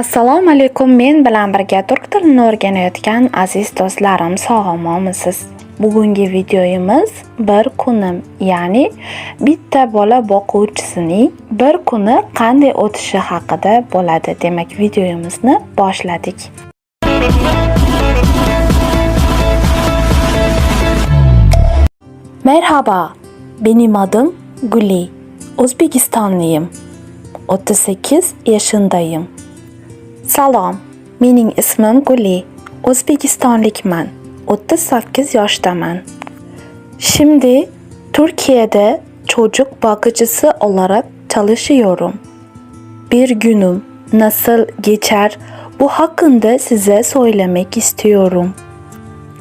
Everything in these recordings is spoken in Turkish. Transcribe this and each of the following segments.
Assalomu alaykum. Men bilan birga turk tilini o'rganayotgan aziz do'stlarim, sog'-omonmisiz? Bugungi videoyimiz bir kunim, ya'ni bitta bola boquvchisining bir kuni qanday o'tishi haqida bo'ladi. Demak, videoyimizni boshladik. Merhaba, benim adım Guli. O'zbekistonliyim. 38 yaşındayım. Salom, mening ismim Guli. O'zbekistonlikman. 38 yoshdaman. Şimdi Türkiye'de çocuk bakıcısı olarak çalışıyorum. Bir günüm nasıl geçer bu hakkında size söylemek istiyorum.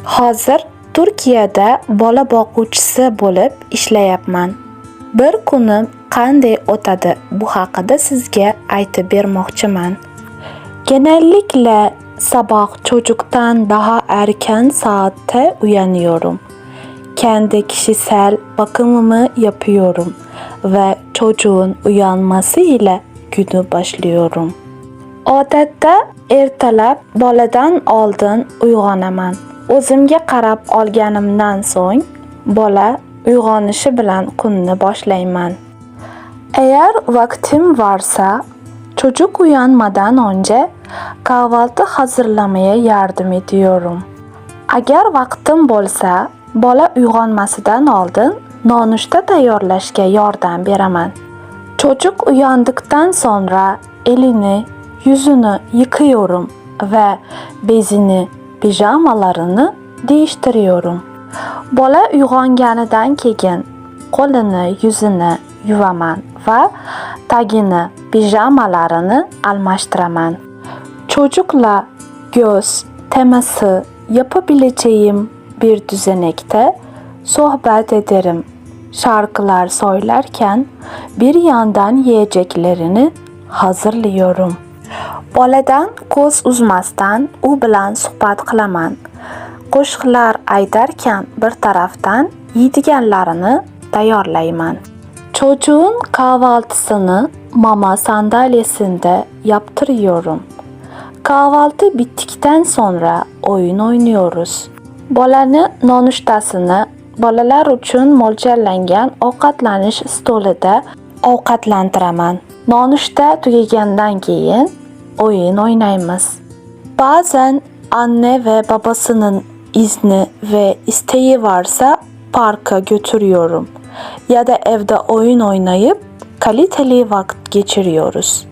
Hozir Turkiyada bola boquvchisi bo'lib ishlayapman. Bir kunim qanday o'tadi bu haqida sizga aytib bermoqchiman. Genellikle sabah çocuktan daha erken saatte uyanıyorum. Kendi kişisel bakımımı yapıyorum ve çocuğun uyanması ile günü başlıyorum. Odatda ertalab boladan oldin uyg'onaman. O'zimga qarab olganimdan so'ng bola uyg'onishi bilan kunni boshlayman. Eğer vaktim varsa çocuk uyanmadan önce kahvaltı hazırlamaya yardım ediyorum. Agar vaqtim bo'lsa, bola uyg'onmasidan oldin nonushta tayyorlashga yordam beraman. Çocuk uyandıktan sonra elini, yüzünü yıkıyorum ve bezini, pijamalarını değiştiriyorum. Bola uyg'onganidan keyin qo'lini, yuzini yuvaman va tagini, pijamalarini almashtiraman. Çocukla göz teması yapabileceğim bir düzenekte sohbet ederim. Şarkılar söylerken bir yandan yiyeceklerini hazırlıyorum. Boladan ko'z uzmasdan u bilan suhbat qilaman. Qo'shiqlar aytarkan bir tarafdan yeydiganlarini tayyorlayman. Çocuğun kahvaltısını mama sandalyesinde yaptırıyorum. Kahvaltı bittikten sonra oyun oynuyoruz. Bolani nonushtasini bolalar uchun mo'ljallangan ovqatlanish stolida ovqatlantiraman. Nonushta tugagandan keyin oyun oynaymiz. Bazen anne ve babasının izni ve isteği varsa parka götürüyorum ya da evde oyun oynayıp kaliteli vakit geçiriyoruz.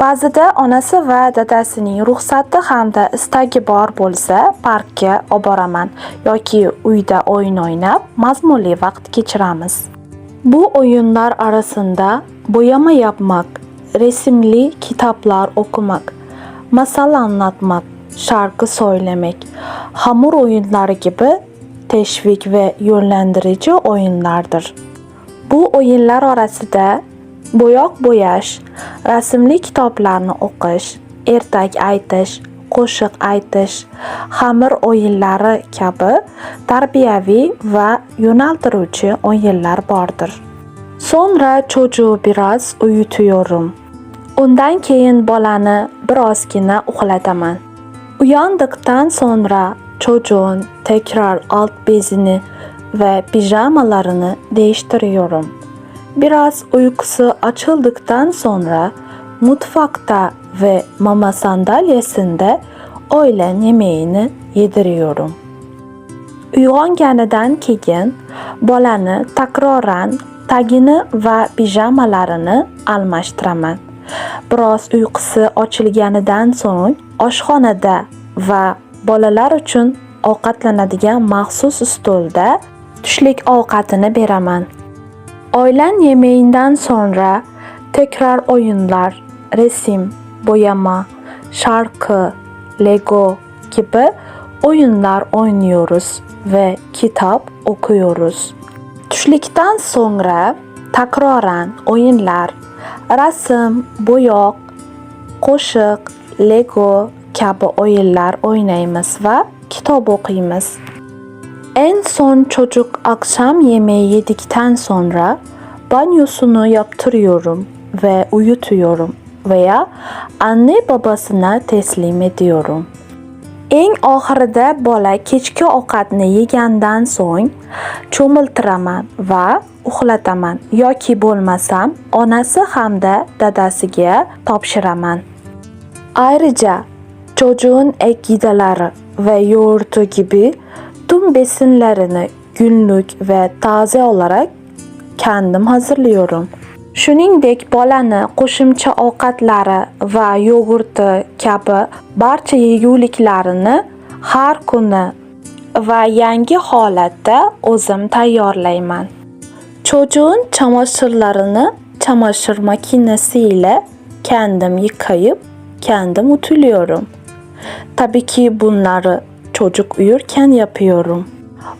Ba'zida onasi va dadasining ruxsati hamda istagi bor bo'lsa parkka olib boraman yoki uyda o'yin o'ynab mazmunli vaqt kechiramiz. Bu oyunlar arasında boyama yapmak, resimli kitaplar okumak, masal anlatmak, şarkı söylemek, hamur oyunları gibi teşvik ve yönlendirici oyunlardır. Bu oyunlar orasida bo'yoq bo'yash, rasmli kitoblarni o'qish, ertak aytish, qo'shiq aytish, xamir o'yinlari kabi tarbiyaviy va yo'naltiruvchi o'yinlar bordir. Sonra çocuğu biroz uyutuyorum. Undan keyin bolani birozgina uxlataman. Uyandiqdan so'ngra çocuğun tekrar alt bezini ve pijamalarını değiştiriyorum. Biraz uykusu açıldıktan sonra mutfakta ve mama sandalyesinde öğlen yemeğini yediriyorum. Uyg'onganidan keyin bolani takroran tagini va pijamalarini almashtiraman. Biroz uyqusi ochilganidan so'ng oshxonada va bolalar uchun ovqatlanadigan maxsus stolda tushlik ovqatini beraman. Öğlen yemeğinden sonra tekrar oyunlar, resim, boyama, şarkı, Lego gibi oyunlar oynuyoruz ve kitap okuyoruz. Tushlikdan sonra takroran o'yinlar, rasm, bo'yoq, qo'shiq, Lego kabi o'yinlar o'ynaymiz va kitob o'qiymiz. En son çocuk akşam yemeği yedikten sonra banyosunu yaptırıyorum ve uyutuyorum. veya anne babasına teslim ediyorum. Eng oxirida bola kechki ovqatni yegandan so'ng cho'miltiraman va uxlataman yoki bo'lmasam onasi hamda dadasiga topshiraman. Ayrıca çocuğun ek gıdaları ve yoğurtu gibi tüm besinlerini günlük ve taze olarak kendim hazırlıyorum. Shuningdek, bolani qo'shimcha ovqatlari va yogurti kabi barcha yeguliklarini har kuni va yangi holatda o'zim tayyorlayman. Çocuğun çamaşırlarını çamaşır makinesi ile kendim yıkayıp kendim ütülüyorum. Tabii ki bunları çocuk uyurken yapıyorum.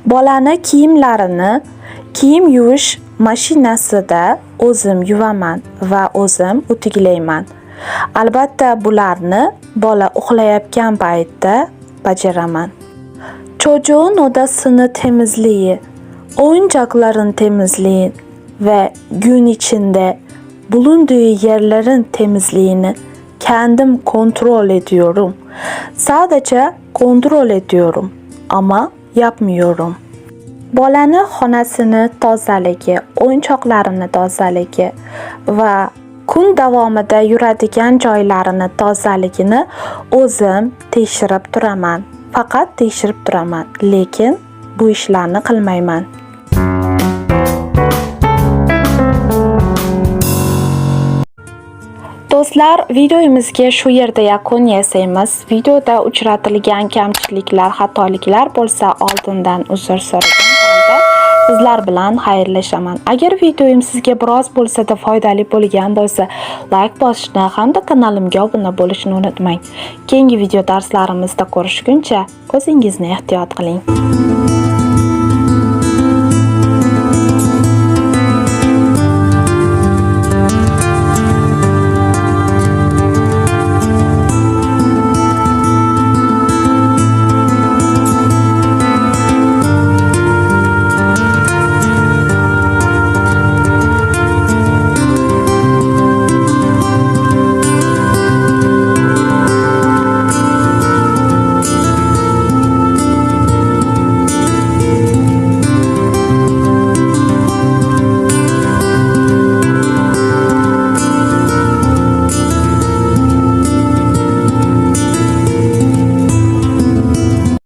Bolani kiyimlarini kiyim yuvish mashinasida o'zim yuvaman va o'zim utiglayman. Albatta bularni bola uxlayotgan paytda bajaraman. Çocuğun odasını temizliği, oyuncakların temizliği ve gün içinde bulunduğu yerlerin temizliğini kendim kontrol ediyorum. Sadece kontrol ediyorum ama yapmıyorum. Bolani xonasini tozaligi, o'yinchoqlarini tozaligi va kun davomida yuradigan joylarini tozaligini o'zim tekshirib turaman. Faqat tekshirib turaman, lekin bu ishlarni qilmayman. Do'stlar, videomizga shu yerda yakun yasaymiz. Videoda uchratilgan kamchiliklar, xatoliklar bo'lsa oldindan uzr so'ragan holda sizlar bilan xayrlashaman. Agar videoyim sizga biroz bo'lsa-da foydali bo'lgan bo'lsa, layk bosishni hamda kanalimga obuna bo'lishni unutmang. Keyingi video darslarimizda ko'rishguncha o'zingizni ehtiyot qiling.